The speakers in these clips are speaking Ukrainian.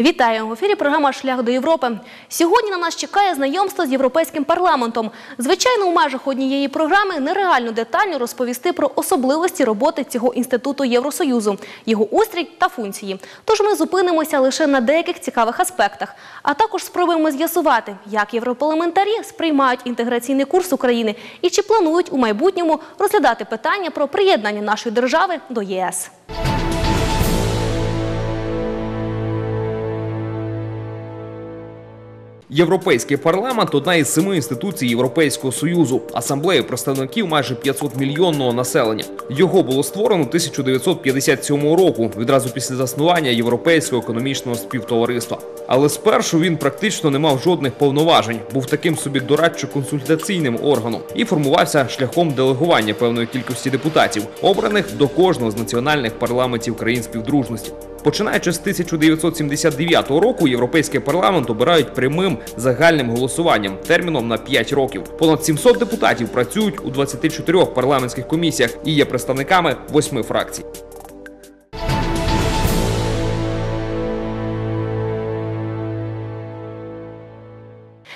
Вітаю в ефірі. Програма Шлях до Європи. Сьогодні на нас чекає знайомство з європейським парламентом. Звичайно, у межах однієї програми нереально детально розповісти про особливості роботи цього інституту Євросоюзу, його устрій та функції. Тож ми зупинимося лише на деяких цікавих аспектах, а також спробуємо з'ясувати, як європарламентарі сприймають інтеграційний курс України і чи планують у майбутньому розглядати питання про приєднання нашої держави до ЄС. Європейський парламент одна із семи інституцій Європейського союзу, асамблею представників майже 500 мільйонного населення. Його було створено 1957 року, відразу після заснування Європейського економічного співтовариства. Але спершу він практично не мав жодних повноважень, був таким собі дорадчо-консультаційним органом і формувався шляхом делегування певної кількості депутатів, обраних до кожного з національних парламентів країн співдружності. Починаючи з 1979 року, європейський парламент обирають прямим загальним голосуванням терміном на 5 років. Понад 700 депутатів працюють у 24 парламентських комісіях і є представниками восьми фракцій.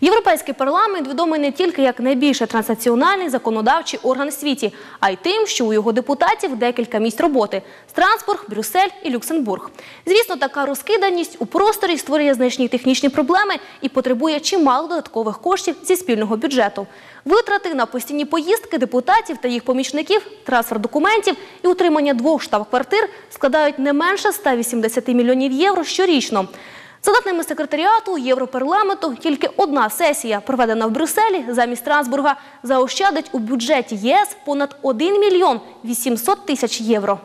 Європейський парламент відомий не тільки як найбільший транснаціональний законодавчий орган світі, а й тим, що у його депутатів декілька місць роботи Страсбург, Брюссель і Люксембург. Звісно, така розкиданість у просторі створює значні технічні проблеми і потребує чимало додаткових коштів зі спільного бюджету. Витрати на постійні поїздки депутатів та їх помічників, трансфер документів і утримання двох штаб-квартир складають не менше 180 мільйонів євро щорічно. За даними секретаріату Європарламенту, тільки одна сесія, проведена в Брюсселі замість Трансбурга, заощадить у бюджеті ЄС понад 1 мільйон 800 тисяч євро.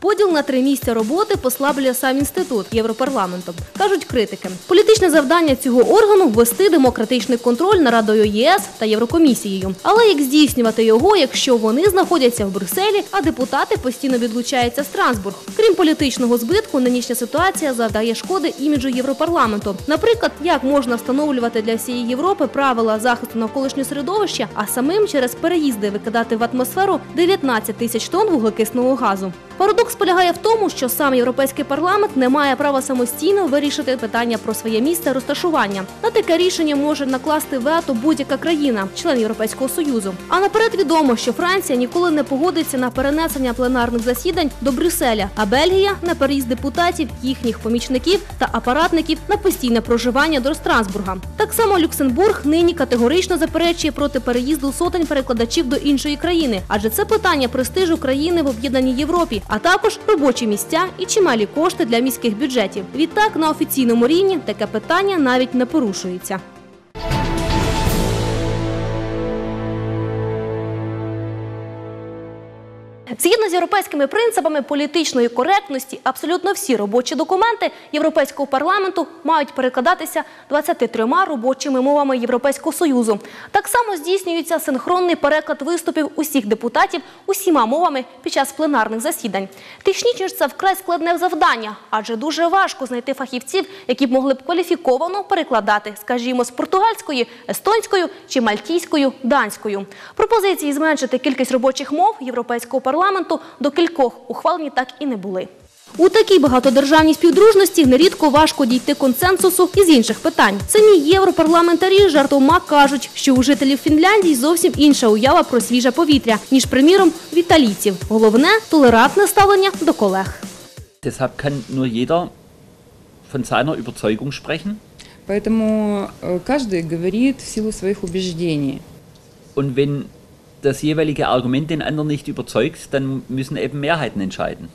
Поділ на три місця роботи послаблює сам інститут Європарламентом, кажуть критики. Політичне завдання цього органу ввести демократичний контроль над Радою ЄС та Єврокомісією. Але як здійснювати його, якщо вони знаходяться в Брюсселі, а депутати постійно відлучаються в Страсбург? Крім політичного збитку, нинішня ситуація завдає шкоди іміджу Європарламенту. Наприклад, як можна встановлювати для всієї Європи правила захисту навколишнього середовища, а самим через переїзди викидати в атмосферу 19 тисяч тонн вуглекисного газу. Парадокс полягає в тому, що сам європейський парламент не має права самостійно вирішити питання про своє місце розташування. На таке рішення може накласти вето будь-яка країна, член Європейського союзу. А наперед відомо, що Франція ніколи не погодиться на перенесення пленарних засідань до Брюсселя, а Бельгія на переїзд депутатів, їхніх помічників та апаратників на постійне проживання до Страсбурга. Так само Люксембург нині категорично заперечує проти переїзду сотень перекладачів до іншої країни, адже це питання престижу країни в об'єднаній Європі, а також робочі місця і чималі кошти для міських бюджетів. Відтак на офіційному рівні таке питання навіть не порушується. Згідно з європейськими принципами політичної коректності, абсолютно всі робочі документи Європейського парламенту мають перекладатися 23 робочими мовами Європейського союзу. Так само здійснюється синхронний переклад виступів усіх депутатів усіма мовами під час пленарних засідань. Технічно ж це вкрай складне завдання, адже дуже важко знайти фахівців, які б могли б кваліфіковано перекладати, скажімо, з португальської, естонською чи мальтійською, данською. Пропозиції зменшити кількість робочих мов Європейського парламенту до кількох ухвалені так і не були. У такій багатодержавній співдружності нерідко важко дійти консенсусу із інших питань. Самі європарламентарі жартома кажуть, що у жителів Фінляндії зовсім інша уява про свіже повітря, ніж, приміром, в італійців. Головне толерантне ставлення до колег. Deshalb kann nur jeder von seiner Überzeugung sprechen. Поэтому э, каждый говорит в силу своих убеждений. Und wenn das jeweilige Argument den anderen nicht überzeugt, dann müssen eben Mehrheiten entscheiden.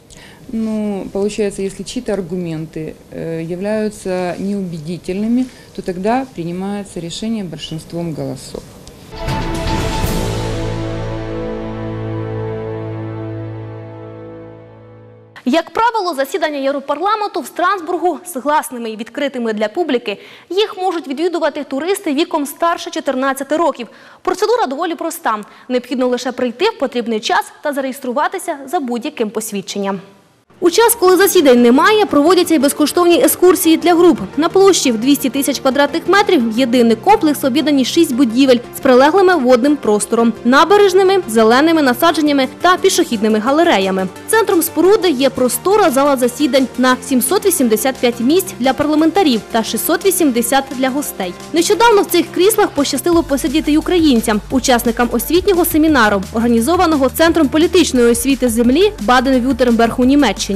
Ну, получается, если чьи-то аргументы э, являются неубедительными, то тогда принимается решение большинством голосов. Як правило, засідання Європарламенту в Страсбургу з гласними і відкритими для публіки. Їх можуть відвідувати туристи віком старше 14 років. Процедура доволі проста. Необхідно лише прийти в потрібний час та зареєструватися за будь-яким посвідченням. У час, коли засідань немає, проводяться й безкоштовні екскурсії для груп. На площі в 200 тисяч квадратних метрів єдиний комплекс об'єднані шість будівель з прилеглими водним простором, набережними, зеленими насадженнями та пішохідними галереями. Центром споруди є простора зала засідань на 785 місць для парламентарів та 680 для гостей. Нещодавно в цих кріслах пощастило посидіти й українцям, учасникам освітнього семінару, організованого Центром політичної освіти землі Баден-Вютернберг у Німеччині.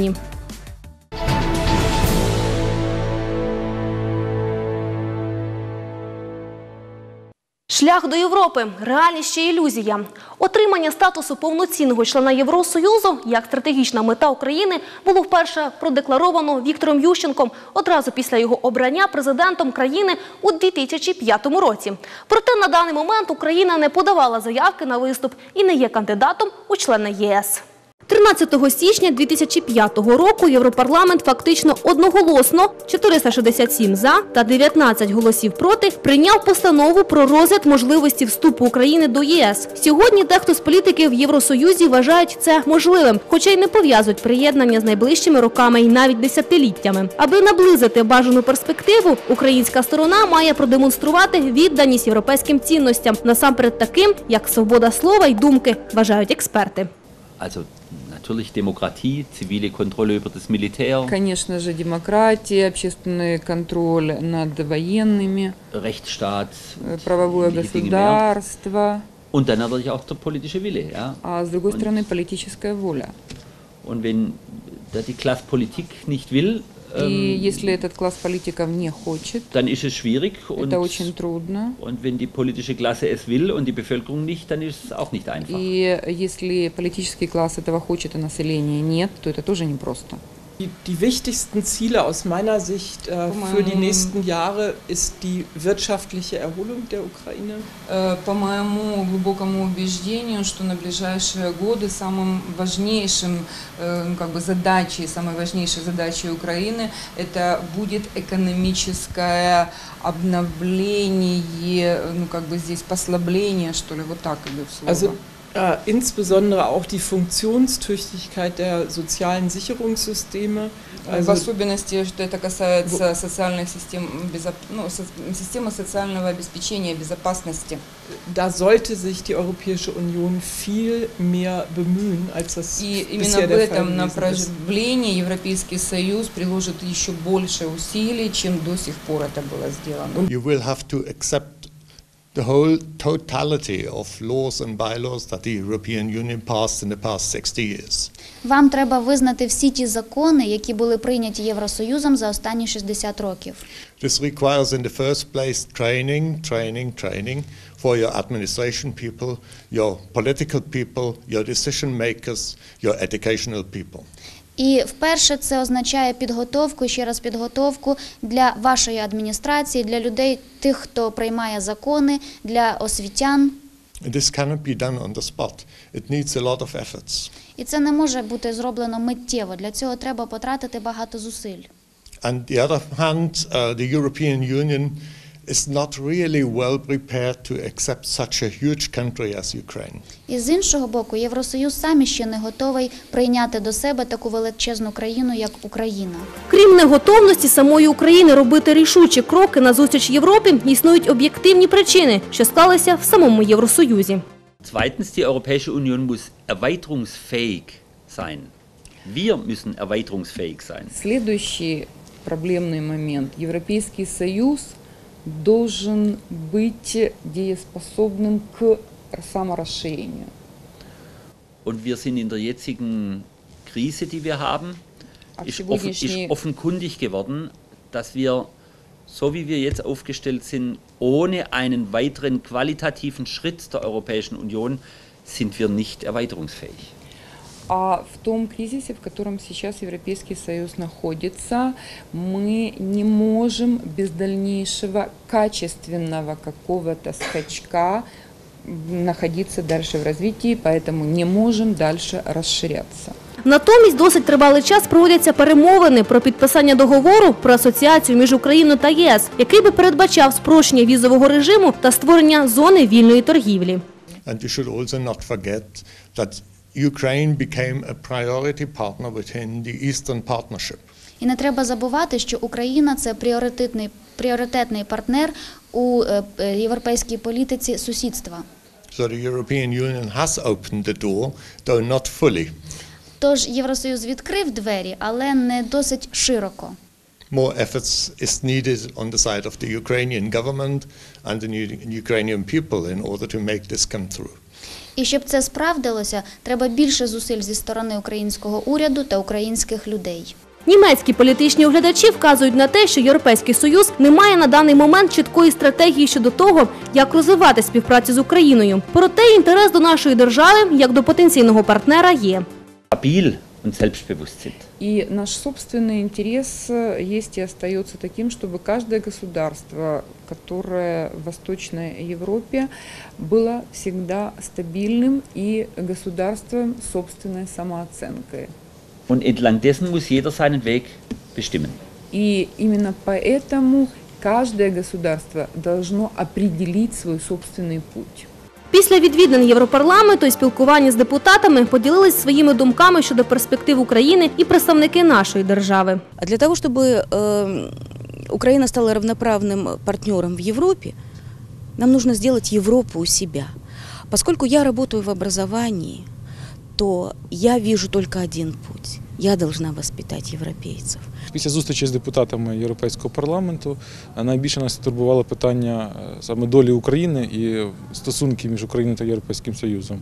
Шлях до Європи реальність ще ілюзія. Отримання статусу повноцінного члена Євросоюзу як стратегічна мета України було вперше продекларовано Віктором Ющенком одразу після його обрання президентом країни у 2005 році. Проте на даний момент Україна не подавала заявки на виступ і не є кандидатом у члени ЄС. 13 січня 2005 року Європарламент фактично одноголосно 467 за та 19 голосів проти прийняв постанову про розгляд можливості вступу України до ЄС. Сьогодні дехто з політиків в Євросоюзі вважають це можливим, хоча й не пов'язують приєднання з найближчими роками і навіть десятиліттями. Аби наблизити бажану перспективу, українська сторона має продемонструвати відданість європейським цінностям, насамперед таким, як свобода слова й думки, вважають експерти. Also natürlich Demokratie, zivile Kontrolle über das Militär, Конечно же, демократия, общественный контроль над военными, Rechtsstaat, э, правовое ähnliche Dinge mehr. государство, Und dann natürlich auch der politische Wille. Ja? а с другой Und- стороны политическая воля. Und wenn da die Klasse Politik nicht will, И ähm, если этот класс политиков не хочет, dann ist es schwierig. Und, это очень трудно. und wenn die politische Klasse es will und die Bevölkerung nicht, dann ist es auch nicht einfach. И если политический класс этого хочет, а население нет, то это тоже непросто. Die, die wichtigsten Ziele aus meiner Sicht äh, für die nächsten Jahre ist die wirtschaftliche Erholung der Ukraine. Э, По моему глубокому убеждению, что на ближайшие годы самым важнейшим э, ну, как бы задачей, самой важнейшей задачей Украины это будет экономическое обновление, ну как бы здесь послабление, что ли, вот так идет слово. Also äh, insbesondere auch die Funktionstüchtigkeit der sozialen Sicherungssysteme. в Also особенности, что это касается социальных систем, безоп- ну, со- системы социального обеспечения безопасности. da sollte sich die Europäische Union viel mehr bemühen, als das И именно bisher в der Fall этом gewesen ist. направлении Европейский Союз приложит еще больше усилий, чем до сих пор это было сделано. You will have to accept the whole totality of laws and bylaws that the European Union passed in the past 60 years. Вам треба визнати всі ті закони, які були прийняті Євросоюзом за останні 60 років. This requires, in the first place, training, training, training for your administration people, your political people, your decision makers, your educational people. І вперше це означає підготовку, ще раз підготовку для вашої адміністрації, для людей, тих, хто приймає закони, для освітян. And this cannot be done on the spot. It needs a lot of efforts. І це не може бути зроблено миттєво. Для цього треба потратити багато зусиль. On the other hand, uh, the European Union is not really well prepared to accept such a huge country as Ukraine. І з іншого боку, Євросоюз самі ще не готовий прийняти до себе таку величезну країну, як Україна. Крім неготовності самої України робити рішучі кроки назустріч Європі, існують об'єктивні причини, що склалися в самому Євросоюзі. Zweitens, die Europäische Union muss erweiterungsfähig sein. Wir müssen erweiterungsfähig sein. Следующий проблемный момент. Европейский Союз должен быть дееспособным к саморасширению. Und wir sind in der jetzigen Krise, die wir haben, Ach, ist, die offen, ist Budgetschnee- offenkundig geworden, dass wir, so wie wir jetzt aufgestellt sind, ohne einen weiteren qualitativen Schritt der Europäischen Union, sind wir nicht erweiterungsfähig. А в том кризисе, в котором сейчас Европейский Союз находится, мы не можем без дальнейшего качественного какого-то скачка находиться дальше в развитии, поэтому не можем дальше расширяться. Натомість досить тривалий час проводяться перемовини про підписання договору про асоціацію між Україною та ЄС, який би передбачав спрощення візового режиму та створення зони вільної торгівлі. And you should also not forget that Ukraine became a priority partner within the Eastern Partnership. І не треба забувати, що Україна це пріоритетний, пріоритетний партнер у е, е, європейській політиці сусідства. So the European Union has opened the door, though not fully. Тож Євросоюз відкрив двері, але не досить широко. More efforts is needed on the side of the Ukrainian government and the Ukrainian people in order to make this come through. І щоб це справдилося, треба більше зусиль зі сторони українського уряду та українських людей. Німецькі політичні оглядачі вказують на те, що Європейський Союз не має на даний момент чіткої стратегії щодо того, як розвивати співпрацю з Україною. Проте інтерес до нашої держави як до потенційного партнера є. stabil und selbstbewusst sind. И наш собственный интерес э, есть и остается таким, чтобы каждое государство, которое в Восточной Европе, было всегда стабильным и государством собственной самооценкой. Und entlang dessen muss jeder seinen Weg bestimmen. И именно поэтому каждое государство должно определить свой собственный путь. Після відвідин Європарламенту і спілкування з депутатами поділились своїми думками щодо перспектив України і представники нашої держави. А Для того, чтобы э, Украина стала равноправным партнером в Европе, нам нужно сделать Европу у себя. Поскольку я работаю в образовании, то я вижу только один путь. Я должна воспитать европейцев. Після зустрічі з депутатами Європейського парламенту е, найбільше нас турбувало питання е, саме долі України і стосунки між Україною та Європейським Союзом.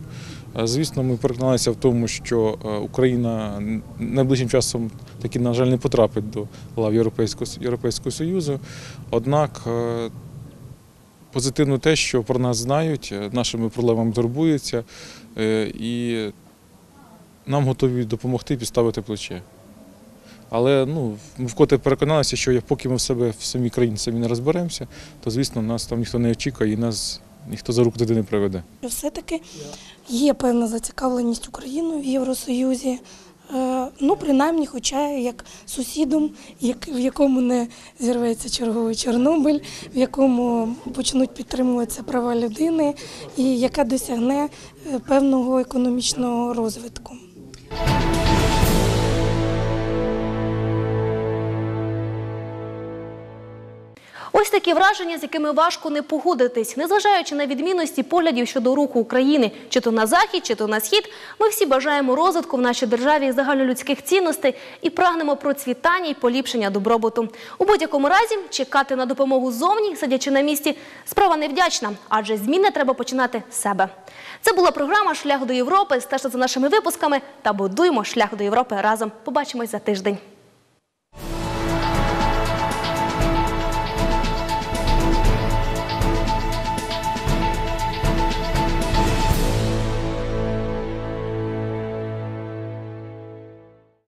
Е, Звісно, ми переконалися в тому, що Україна найближчим часом таки, на жаль, не потрапить до лав Європейського, Європейського Союзу. Однак позитивно те, що про нас знають, нашими проблемами турбуються і нам готові допомогти підставити плече. Але ну, ми вкотре переконалися, що поки ми в себе в самій країні самі не розберемося, то звісно нас там ніхто не очікує і нас ніхто за руку туди не приведе. все-таки є певна зацікавленість України в Євросоюзі. Е, Ну, принаймні, хоча як сусідом, в якому не зірветься черговий Чорнобиль, в якому почнуть підтримуватися права людини і яка досягне е, певного економічного розвитку. Такі враження, з якими важко не погодитись. Незважаючи на відмінності поглядів щодо руху України, чи то на захід, чи то на схід, ми всі бажаємо розвитку в нашій державі загальнолюдських цінностей і прагнемо процвітання і поліпшення добробуту. У будь-якому разі чекати на допомогу зовні, сидячи на місці, справа невдячна, адже зміни треба починати з себе. Це була програма Шлях до Європи. Стежте за нашими випусками та будуємо шлях до Європи разом. Побачимось за тиждень.